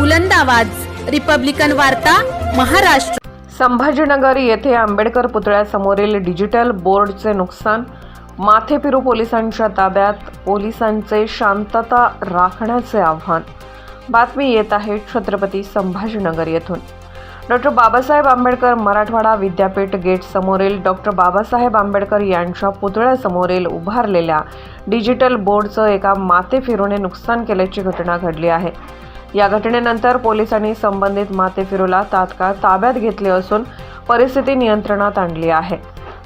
बुलंद आवाज. रिपब्लिकन वार्ता महाराष्ट्र. संभाजीनगर येथे आंबेडकर पुतळ्यासमोरील डिजिटल बोर्डचे नुकसान. माथेपिरू पोलिसांच्या ताब्यात पोलिसांचे शांतता राखण्याचे आव्हान. बातमी येत आहे छत्रपती संभाजीनगर येथून. डॉक्टर बाबासाहेब आंबेडकर मराठवाडा विद्यापीठ गेट समोरील डॉक्टर बाबासाहेब आंबेडकर यांच्या पुतळ्यासमोरील उभारलेल्या डिजिटल बोर्डचं एका माथेफिरूने नुकसान केल्याची घटना घडली आहे. या घटनेनंतर पोलिसांनी संबंधित मातेफिरूला तात्काळ ताब्यात घेतले असून परिस्थिती नियंत्रणात आणली आहे.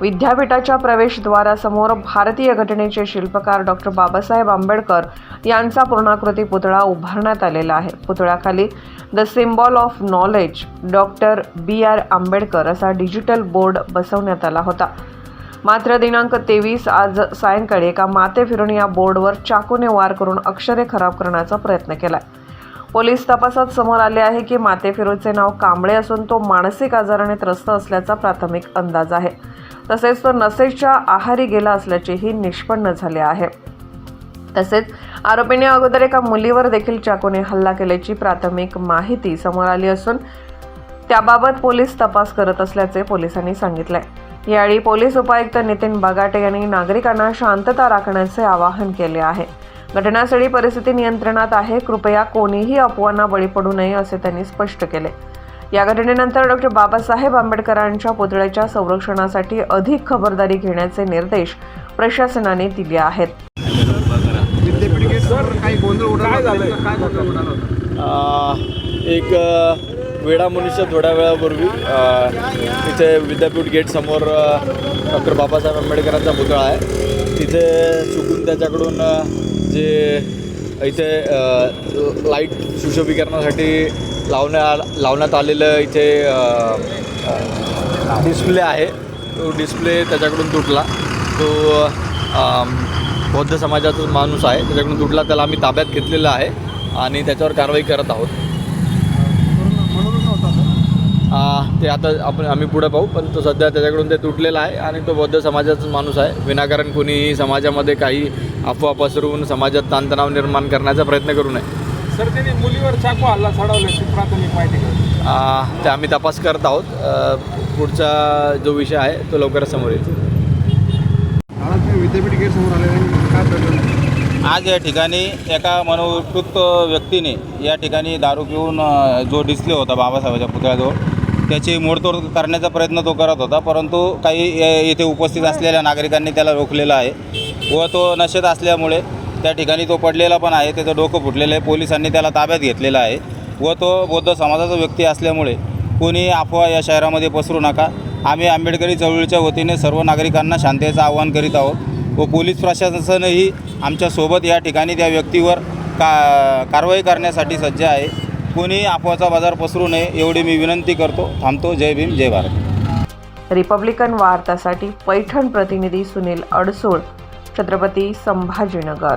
विद्यापीठाच्या प्रवेशद्वारासमोर भारतीय घटनेचे शिल्पकार डॉक्टर बाबासाहेब आंबेडकर यांचा पूर्णाकृती पुतळा उभारण्यात आलेला आहे. पुतळ्याखाली the symbol of knowledge doctor B. R. Ambedkar असा डिजिटल बोर्ड बसवण्यात आला होता. मात्र दिनांक तेवीस आज सायंकाळी एका माते फिरून या बोर्डवर चाकूने वार करून अक्षरे खराब करण्याचा प्रयत्न केलाय. पोलीस तपासात समोर आले आहे की मातेफिरूचे नाव कांबळे असून तो मानसिक आजाराने त्रस्त असल्याचा प्राथमिक अंदाज आहे. तसेच तो नशेच्या आहारी गेला असल्याचेही निष्पन्न झाले आहे. तसेच आरोपीने अगोदर एका मुलीवर देखील चाकूने हल्ला केल्याची प्राथमिक माहिती समोर आली असून त्याबाबत पोलीस तपास करत असल्याचे पोलिसांनी सांगितले. यावेळी पोलीस उपायुक्त नितीन बगाटे यांनी नागरिकांना शांतता राखण्याचे आवाहन केले आहे. घटनास्थळी परिस्थिती नियंत्रणात आहे. कृपया कोणीही अफवांना बळी पडू नये असे त्यांनी स्पष्ट केले. या घटनेनंतर डॉक्टर बाबासाहेब आंबेडकरांच्या पुतळ्याच्या संरक्षणासाठी अधिक खबरदारी घेण्याचे निर्देश प्रशासनाने दिले आहेत. एक अ, वेडा मनुष्य थोड्या वेळापूर्वी इथे विद्यापीठ गेटसमोर डॉक्टर बाबासाहेब आंबेडकरांचा पुतळा आहे. तिथे चुकून त्याच्याकडून जे इथे लाइट सुशोभीकरणासाठी लावण्या लावण्यात आलेलं इथे डिस्प्ले आहे. तो डिस्प्ले त्याच्याकडून तुटला. तो बौद्ध समाजाचा माणूस आहे. त्याच्याकडून तुटला त्याला आम्ही ताब्यात घेतलेला आहे आणि त्याच्यावर कारवाई करत आहोत. तो. आ, ते आता आपण आम्ही पुढे पाहू पण तो सध्या त्याच्याकडून ते तुटलेला आहे आणि तो बौद्ध समाजाचाच माणूस आहे. विनाकारण कोणीही समाजामध्ये काही अफवा पसरवून समाजात ताणतणाव निर्माण करण्याचा प्रयत्न करू नये. सर त्यांनी मुलीवर चाकू हल्ला चढवल्याची प्राथमिक माहिती ते आम्ही तपास करत आहोत. पुढचा जो विषय आहे तो लवकरच समोर येईल. आज विद्यापीठ या ठिकाणी एका मनोविकृत व्यक्तीने या ठिकाणी दारू पिऊन जो डिस्प्ले होता बाबासाहेबाच्या पुतळ्याजवळ त्याची मोडतोड करण्याचा प्रयत्न तो करत होता परंतु काही इथे येथे उपस्थित असलेल्या नागरिकांनी त्याला रोखलेला आहे व तो नशेत असल्यामुळे त्या ठिकाणी तो पडलेला पण आहे त्याचं डोकं फुटलेलं आहे पोलिसांनी त्याला ताब्यात घेतलेला आहे व तो बौद्ध समाजाचा व्यक्ती असल्यामुळे कोणी अफवा या शहरामध्ये पसरू नका. आम्ही आंबेडकरी चळवळीच्या वतीने सर्व नागरिकांना शांततेचं आवाहन करीत आहोत व पोलीस प्रशासनही आमच्यासोबत या ठिकाणी त्या व्यक्तीवर का कारवाई करण्यासाठी सज्ज आहे. कोणी अफवाचा बाजार पसरू नये एवढी मी विनंती करतो. थांबतो. जय भीम जय भारत. रिपब्लिकन वार्तासाठी पैठण प्रतिनिधी सुनील अडसूळ छत्रपती संभाजीनगर.